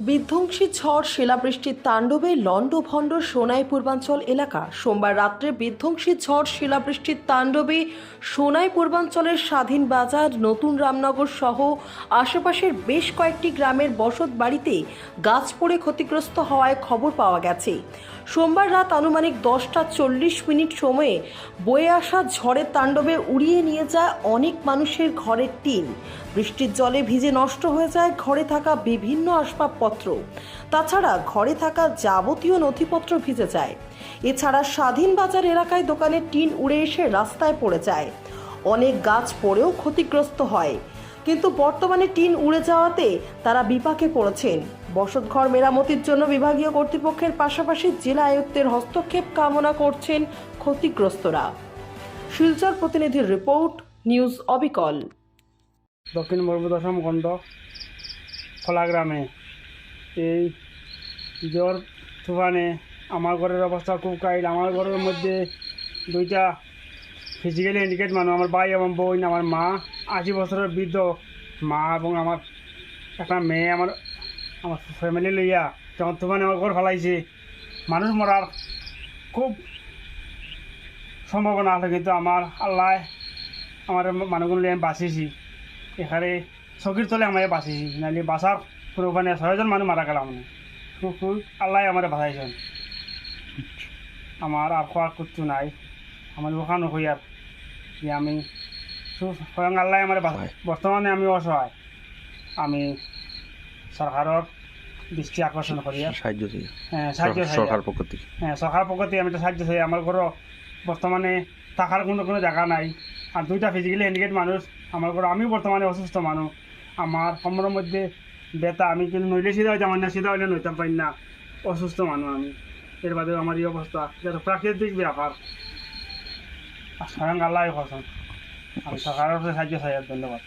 বিধ্বংসী ঝড় শিলাবৃষ্টির তাণ্ডবে লণ্ডভণ্ড সোনাই পূর্বাঞ্চল এলাকা। সোমবার রাত্রে বিধ্বংসী ঝড় শিলাবৃষ্টির তাণ্ডবে সোনাই পূর্বাঞ্চলের স্বাধীন বাজার, নতুন রামনগর সহ আশেপাশের বেশ কয়েকটি গ্রামের বসত বাড়িতে গাছ পড়ে ক্ষতিগ্রস্ত হওয়ায় খবর পাওয়া গেছে। সোমবার রাত আনুমানিক দশটা চল্লিশ মিনিট সময়ে বয়ে আসা ঝড়ের তাণ্ডবে উড়িয়ে নিয়ে যায় অনেক মানুষের ঘরের টিন। বৃষ্টির জলে ভিজে নষ্ট হয়ে যায় ঘরে থাকা বিভিন্ন আসবাবপত্র। তাছাড়া ঘরে থাকা যাবতীয় নথিপত্র ভিজে যায়। এছাড়া স্বাধীন বাজার এলাকায় দোকানের টিন উড়ে এসে রাস্তায় পড়ে যায়। অনেক গাছ পড়েও ক্ষতিগ্রস্ত হয়। কিন্তু বর্তমানে টিন উড়ে যাওয়াতে তারা বিপাকে পড়েছেন। বসতঘর মেরামতির জন্য বিভাগীয় কর্তৃপক্ষের পাশাপাশি জেলা আয়ুক্তের হস্তক্ষেপ কামনা করছেন ক্ষতিগ্রস্তরা। শিলচর প্রতিনিধির রিপোর্ট, নিউজ অবিকল। দক্ষিণ দশম খণ্ড, খোলা গ্রামে। এই জ্বর তুফানে আমার ঘরের অবস্থা খুব কাইল আমার ঘরের মধ্যে দুইটা ফিজিক্যালি হ্যান্ডিকেট মানুষ, আমার ভাই এবং বোন, আমার মা, আশি বছরের বৃদ্ধ মা এবং আমার একটা মেয়ে, আমার আমার ফ্যামিলি লইয়া যখন তুফানে আমার ঘর ফেলাইছে, মানুষ মরার খুব সম্ভাবনা আছে, কিন্তু আমার আল্লাহ আমার মানুহগুলো আমি বাঁচিছি এখানে চকীর তলে আমার বাঁচিছি নাহলে বাঁচার মানে ছয়জন মানুষ মারা গেলাম মানে। খুব আল্লাহ আমার বাঁচাইছেন আমার আর খোয়ার কিচ্ছু নাই। আমার ওখানে হই আর যে আমি স্বয়ং আল্লাহ আমার বর্তমানে আমি অসহায়। আমি সরকারের দৃষ্টি আকর্ষণ করি আর সাহায্য হ্যাঁ, সাহায্য সরকার পক্ষ থেকে। হ্যাঁ সরকার পক্ষ থেকে আমি তো সাহায্য চাই। আমার ঘরও বর্তমানে থাকার কোনো কোনো জায়গা নাই। আর দুইটা ফিজিক্যালি হ্যান্ডিকেট মানুষ আমার ঘর আমিও বর্তমানে অসুস্থ মানুষ আমার কোমরের মধ্যে ব্যথা আমি কিন্তু নইলে সিধা হইতাম না সিধা হইলে নইতাম পাই না। অসুস্থ মানুষ আমি। এর বাদে আমার এই অবস্থা। যেটা প্রাকৃতিক ব্যাপার। আর স্বয়ং আল্লাহ আমি সরকারের সাহায্য চাই ধন্যবাদ।